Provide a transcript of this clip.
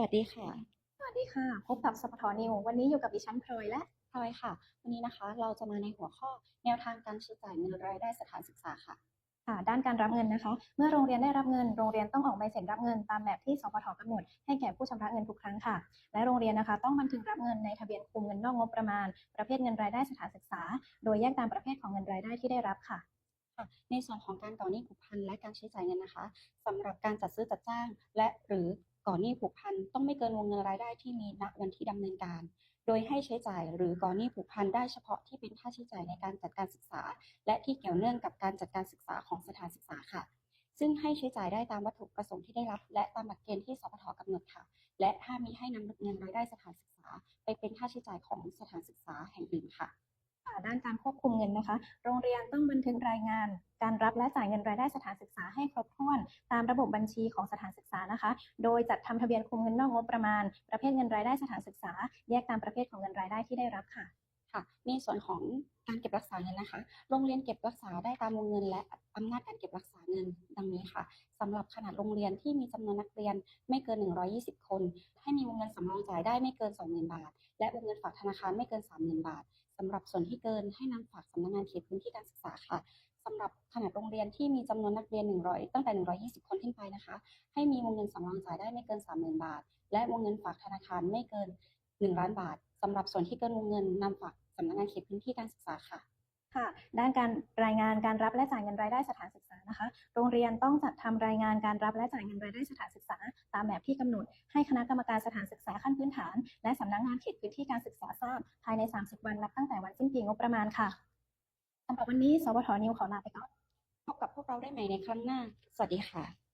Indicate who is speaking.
Speaker 1: วัสดีค่ะ
Speaker 2: สวัสดีค่ะ พบกับสปทนิววันนี้อยู่กับดิฉันพลอยและ
Speaker 1: พลอยค่ะ วันนี้นะคะเราจะมาในหัวข้อแนวทางการใช้จ่ายเงินรายได้สถานศึกษาค่ะ
Speaker 2: ค่ะด้านการรับเงินนะคะ เมื่อโรงเรียนได้รับเงิน โรงเรียนต้องออกใบเสร็จรับเงินตามแบบที่สปทกำหนดให้แก่ผู้ชำระเงินทุกครั้งค่ะ และโรงเรียนนะคะ ต้องบันทึกรับเงินในทะเบียนคุมเงินนอกงบประมาณ ประเภทเงินรายได้สถานศึกษา โดยแยกตามประเภทของเงินรายได้ที่ได้รับค่ะ
Speaker 1: ค่ะในส่วนของการก่อหนี้ผูกพันและการใช้จ่ายเงินนะคะสำหรับการจัดซื้อจัดจ้าง และหรือ ก่อหนี้ผูกพันต้องไม่เกินวงเงินรายได้ที่มีณวันที่ดำเนินการ โดยให้ใช้จ่ายหรือก่อหนี้ผูกพันได้เฉพาะที่เป็นค่าใช้จ่ายในการจัดการศึกษา และที่เกี่ยวเนื่องกับการจัดการศึกษาของสถานศึกษาค่ะ ซึ่งให้ใช้จ่ายได้ตามวัตถุประสงค์ที่ได้รับ และตามหลักเกณฑ์ที่สพทกำหนดค่ะ และถ้ามีให้นำเงินรายได้สถานศึกษา ไปเป็นค่าใช้จ่ายของสถานศึกษาแห่งอื่นค่ะ
Speaker 2: ด้านการควบคุมเงินนะคะ โรงเรียนต้องบันทึกรายงาน การรับและจ่ายเงินรายได้สถานศึกษาให้ครบถ้วน ตามระบบบัญชีของสถานศึกษานะคะ โดยจัดทำทะเบียนคุมเงินนอกงบประมาณ ประเภทเงินรายได้สถานศึกษา แยกตามประเภทของเงินรายได้ที่ได้รับค่ะ
Speaker 1: ค่ะ ในส่วนของการเก็บรักษาเงินนะคะ โรงเรียนเก็บรักษาได้ตามวงเงิน และอำนาจการเก็บรักษาเงินดังนี้ค่ะสำหรับขนาดโรงเรียนที่มีจำนวนนักเรียนไม่เกิน 120 คน ให้มีวงเงินสำรองจ่ายได้ไม่เกิน 20,000 บาท และวงเงินฝากธนาคารไม่เกิน 30,000 บาทสำหรับส่วนที่เกินให้นำฝากสำนักงานเขตพื้นที่การศึกษาค่ะสำหรับขนาดโรงเรียนที่มีจำนวนนักเรียน 100 ตั้งแต่ 120 คนขึ้นไปนะคะ ให้มีวงเงินสำรองจ่ายได้ไม่เกิน 30,000 บาท และวงเงินฝากธนาคารไม่เกิน 1 ล้านบาทสำหรับส่วนที่เกินวงเงินนำฝาก สำนักงานเขตพื้นที่การศึกษาค่ะ
Speaker 2: ค่ะด้านการรายงานการรับและจ่ายเงินรายได้สถานศึกษานะคะ โรงเรียนต้องจัดทำรายงานการรับและจ่ายเงินรายได้สถานศึกษา ตามแบบที่กำหนด ให้คณะกรรมการสถานศึกษาขั้นพื้นฐาน และสำนักงานเขตพื้นที่การศึกษาทราบ ภายใน 30 วันนับตั้งแต่วันสิ้นปีงบประมาณค่ะสำหรับวันนี้ สวทนิวขอลาไปก่อน
Speaker 1: พบกับพวกเราได้ใหม่ในครั้งหน้า สวัสดีค่ะ